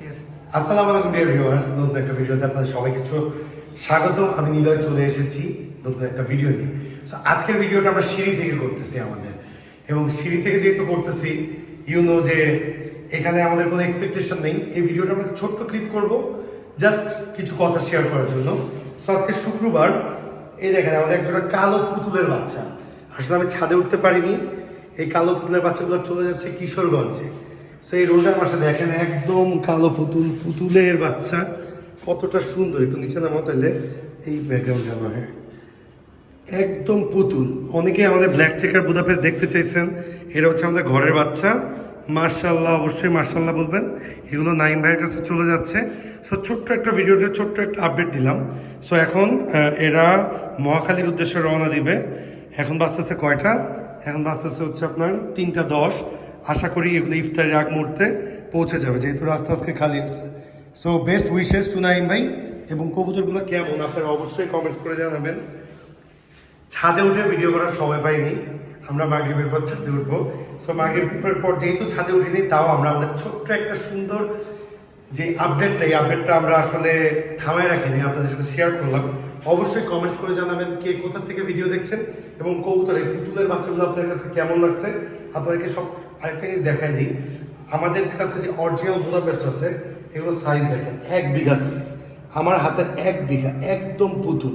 আসসালামু আলাইকুম dear viewers নতুন একটা ভিডিওতে আপনাদের সবাইকে স্বাগতম। আমি চলে এসেছি নতুন একটা ভিডিও So, আজকের ভিডিওটা আমরা সিঁড়ি থেকে করতেছি আমাদের। এবং সিঁড়ি থেকে যেহেতু করতেছি যে এখানে আমাদের কোনো এক্সপেকটেশন নেই। এই ভিডিওটা আমরা ছোট্ট ক্লিপ করব জাস্ট কিছু কথা শেয়ার করার জন্য। সো আজকে শুক্রবার এই দেখেন আমাদের একজোড়া কালো পুতুলের বাচ্চা। আসলে আমি ছাদে উঠতে পারিনি। এই কালো পুতুলের বাচ্চাগুলো চলে যাচ্ছে কিশোরগঞ্জে। সো এই রোজার মাসে দেখেন একদম কালো পুতুল, পুতুলের বাচ্চা। কতটা সুন্দর, একটু নিচে নামা তাহলে এই ব্যাকগ্রাউন্ড জানা হ্যাঁ। একদম পুতুল। অনেকে আমাদের ব্ল্যাক চেকার বুদাপেস্ট দেখতে চাইছেন। এটা হচ্ছে আমাদের ঘরের বাচ্চা। মার্শাল্লাহ, অবশ্যই মার্শাল্লাহ বলবেন। এগুলো নাইম ভাইয়ের কাছে চলে যাচ্ছে। সো ছোট্ট একটা ভিডিওতে ছোট্ট একটা আপডেট দিলাম। সো এখন এরা মহাখালীর উদ্দেশ্যে রওনা দিবে। এখন বাঁচতেছে কয়টা? এখন বাঁচতেছে হচ্ছে আপনার তিনটা দশ। আশা করি এগুলো ইফতারের আগ মুহূর্তে পৌঁছে যাবে, যেহেতু রাস্তা আজকে খালি আছে। So best wishes to Naim ভাই এবং কবুতরগুলো কেমন? আপনারা অবশ্যই কমেন্টস করে জানাবেন। ছাদে উঠে ভিডিও করার সময় পাইনি। আমরা মাগরীবের পর ছাদে উঠবো। সো মাগরীবের পর যেহেতু ছাদে উঠিনি, তাও আমরা আমাদের ছোট্ট একটা সুন্দর যে আপডেটটা এই আপডেটটা আমরা আসলে থামায় রাখিনি, আপনাদের সাথে শেয়ার করলাম। অবশ্যই কমেন্টস করে জানাবেন কে কোথা থেকে ভিডিও দেখছেন এবং কবুতর, এই পুতুলের বাচ্চাগুলো আপনার কাছে কেমন লাগছে? আপনাদেরকে সব আরেকটা জিনিস দেখাই দিই। আমাদের কাছে যে অরিজিনাল বুদাপেস্ট আছে, এগুলো সাইজ দেখেন, এক বিঘা সাইজ আমার হাতের এক বিঘা, একদম পুতুল।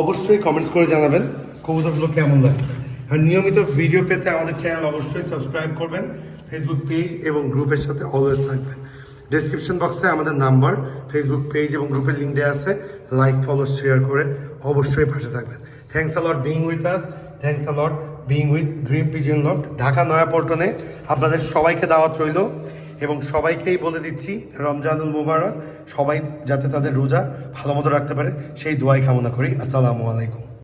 অবশ্যই কমেন্টস করে জানাবেন, কবুতরগুলো কেমন লাগছে। আর নিয়মিত ভিডিও পেতে আমাদের চ্যানেল অবশ্যই সাবস্ক্রাইব করবেন ফেসবুক পেজ এবং গ্রুপের সাথে অলওয়েজ থাকবেন। ডেসক্রিপশন বক্সে আমাদের নাম্বার ফেসবুক পেজ এবং গ্রুপের লিঙ্ক দেওয়া আছে। লাইক ফলো শেয়ার করে অবশ্যই পাশে থাকবেন। Thanks a lot being with us thanks a lot being with dream pigeon loft Dhaka নয়াপল্টনে আপনাদের সবাইকে দাওয়াত রইল এবং সবাইকেই বলে দিচ্ছি, রমজানুল মুবারক, সবাই যাতে তাদের রোজা ভালো মতো রাখতে পারে, সেই দোয়াই কামনা করি। আসসালামু আলাইকুম।